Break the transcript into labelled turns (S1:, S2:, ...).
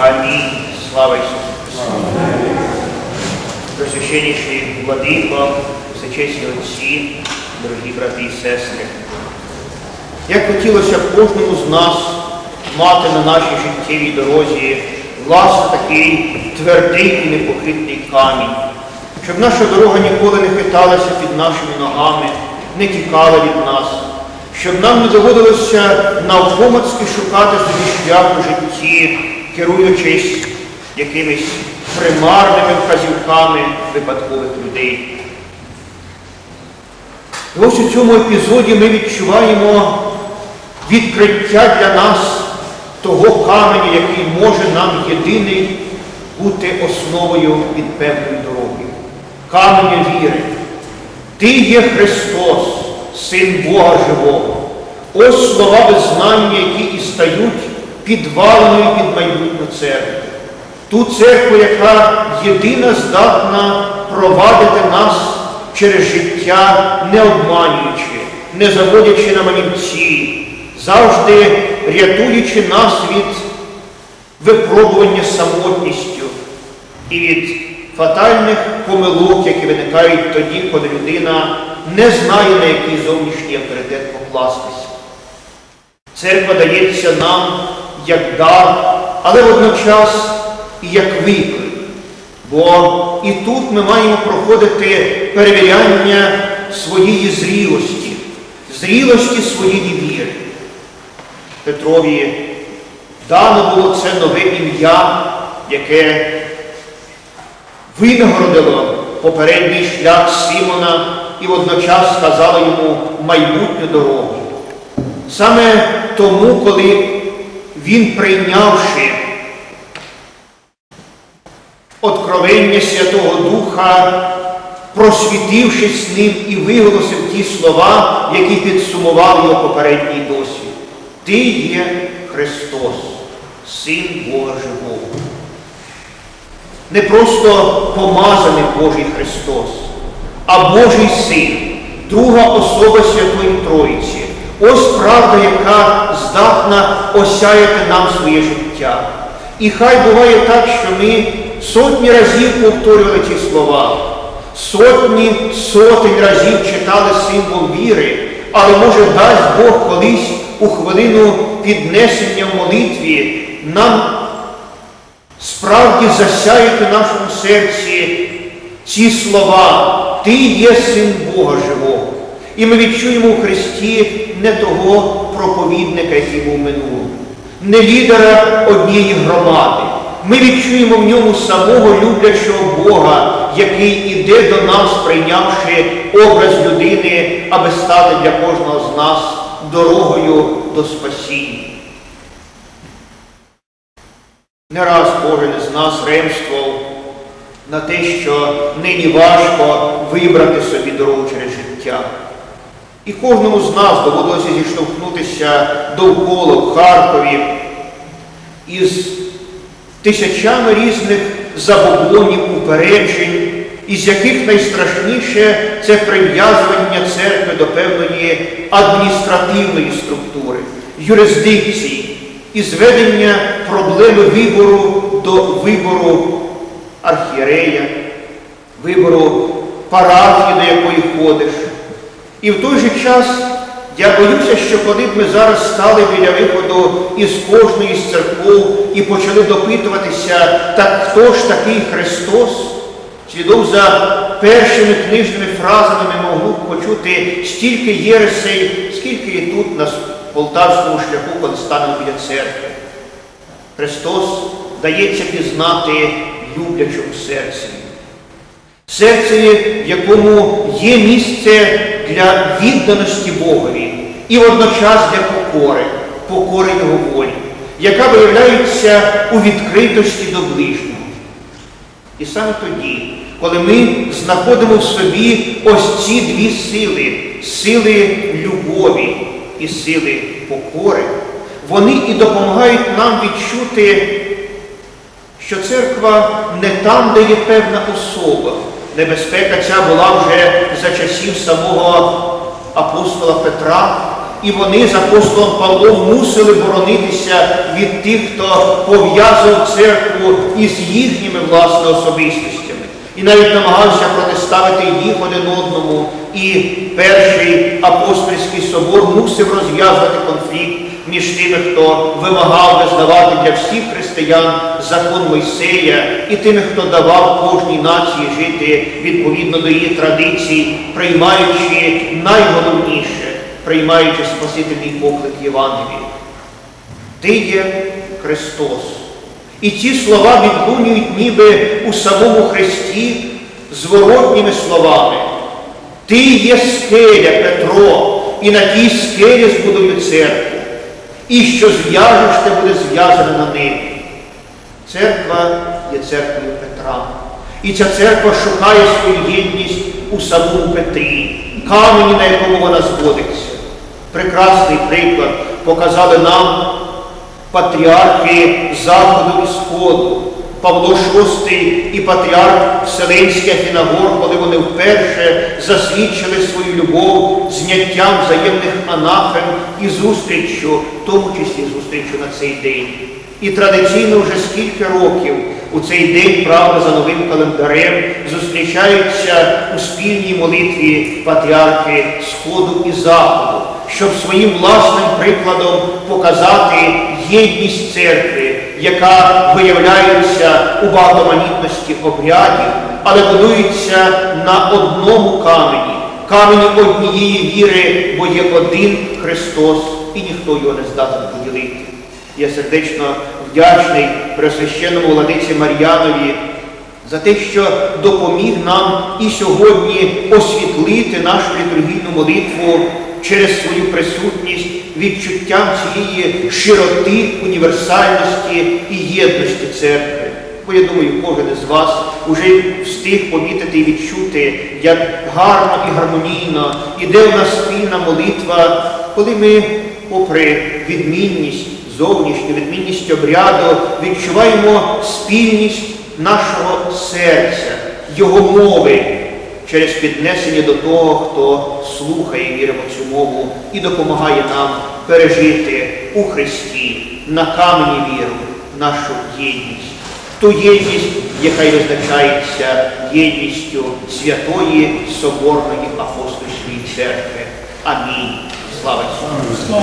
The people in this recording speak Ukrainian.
S1: Амінь. Слава Ісусу Христу. Пресвященніший владико, всечесні отці, дорогі брати і сестри. Як хотілося б кожному з нас мати на нашій життєвій дорозі власне такий твердий і непохитний камінь, щоб наша дорога ніколи не хиталася під нашими ногами, не тікала від нас, щоб нам не доводилося навпомацьки шукати собі шлях у житті, керуючись якимись примарними вказівками випадкових людей. І ось у цьому епізоді ми відчуваємо відкриття для нас того каменя, який може нам єдиний бути основою від певної дороги. Каменя віри. Ти є Христос, Син Бога Живого. Ось слова визнання, які і стають підваленою під майбутню церкву. Ту церкву, яка єдина здатна провадити нас через життя, не обманюючи, не заводячи на манівці, завжди рятуючи нас від випробування самотністю і від фатальних помилок, які виникають тоді, коли людина не знає, на який зовнішній авторитет покластися. Церква дається нам як дар, але водночас і як виклик. Бо і тут ми маємо проходити перевіряння своєї зрілості, зрілості своєї віри. Петрові дано було це нове ім'я, яке винагородило попередній шлях Симона і водночас сказало йому майбутню дорогу. Саме тому, коли він прийнявши откровення Святого Духа, просвітившись ним і виголосив ті слова, які підсумував його попередній досвід. Ти є Христос, Син Бога Живого. Не просто помазаний Божий Христос, а Божий Син, друга особа Святої Троїці. Ось правда, яка здатна осяяти нам своє життя. І хай буває так, що ми сотні разів повторювали ці слова, сотні сотень разів читали символ віри, але може дасть Бог колись у хвилину піднесення в молитві нам справді засяяти в нашому серці ці слова. Ти є син Бога живого. І ми відчуємо у Христі не того проповідника, який був минулого, не лідера однієї громади. Ми відчуємо в ньому самого люблячого Бога, який іде до нас, прийнявши образ людини, аби стати для кожного з нас дорогою до спасіння. Не раз кожен із нас ремствував на те, що нині важко вибрати собі дорогу через життя. І кожному з нас доводилося зіштовхнутися довкола в Харкові із тисячами різних забобонів, упереджень, із яких найстрашніше це прив'язування церкви до певної адміністративної структури, юрисдикції і зведення проблеми вибору до вибору архієрея, вибору парафії, до якої ходиш. І в той же час я боюся, що коли б ми зараз стали біля виходу із кожної з церков і почали допитуватися, так хто ж такий Христос, слідом за першими книжними фразами ми могли б почути стільки єресей, скільки і тут на полтавському шляху, коли станемо біля церкви. Христос дається пізнати люблячому серці. Серце, в якому є місце для відданості Богові і водночас для покори, покори Його волі, яка виявляється у відкритості до ближнього. І саме тоді, коли ми знаходимо в собі ось ці дві сили, сили любові і сили покори, вони і допомагають нам відчути, що церква не там, де є певна особа. Небезпека ця була вже за часів самого апостола Петра, І вони з апостолом Павлом мусили боронитися від тих, хто пов'язав церкву із їхніми власне особистостями. І навіть намагався протиставити їх один одному. І перший апостольський собор мусив розв'язувати конфлікт між тими, хто вимагав визнавати для всіх християн закон Мойсея, і тими, хто давав кожній нації жити відповідно до її традицій, приймаючи найголовніше, приймаючи Спасительний поклик Євангелії. Ти є Христос. І ці слова відлунюють ніби у самому Христі зворотніми словами. Ти є скеля, Петро, і на тій скелі збудую церкву. І що зв'яжеш, те буде зв'язане на ним. Церква є церквою Петра. І ця церква шукає свою єдність у самому Петрі, камені, на якому вона зводиться. Прекрасний приклад показали нам патріархи Заходу і Сходу, Павло VI і патріарх Вселенський Афінагор, коли вони вперше засвідчили свою любов зняттям взаємних анафем і зустріччю, в тому числі зустріччю на цей день. І традиційно вже скільки років у цей день, правда, за новим календарем зустрічаються у спільній молитві патріархи Сходу і Заходу, щоб своїм власним прикладом показати єдність церкви, яка виявляється у багатоманітності обрядів, але будується на одному камені, камені однієї віри, бо є один Христос, і ніхто його не здатен поділити. Я сердечно вдячний Пресвященному владиці Мар'янові за те, що допоміг нам і сьогодні освітлити нашу літургійну молитву через свою присутність відчуттям цієї широти, універсальності і єдності церкви. Бо я думаю, кожен із вас уже встиг помітити і відчути, як гарно і гармонійно іде в нас спільна молитва, коли ми, попри відмінність, зовнішню відмінність обряду, відчуваємо спільність нашого серця, його мови через піднесення до того, хто слухає, віримо цю мову і допомагає нам пережити у Христі на камені віру нашу єдність. Ту єдність, яка й визначається єдністю Святої Соборної Апостольської Церкви. Амінь. Слава Ісусу!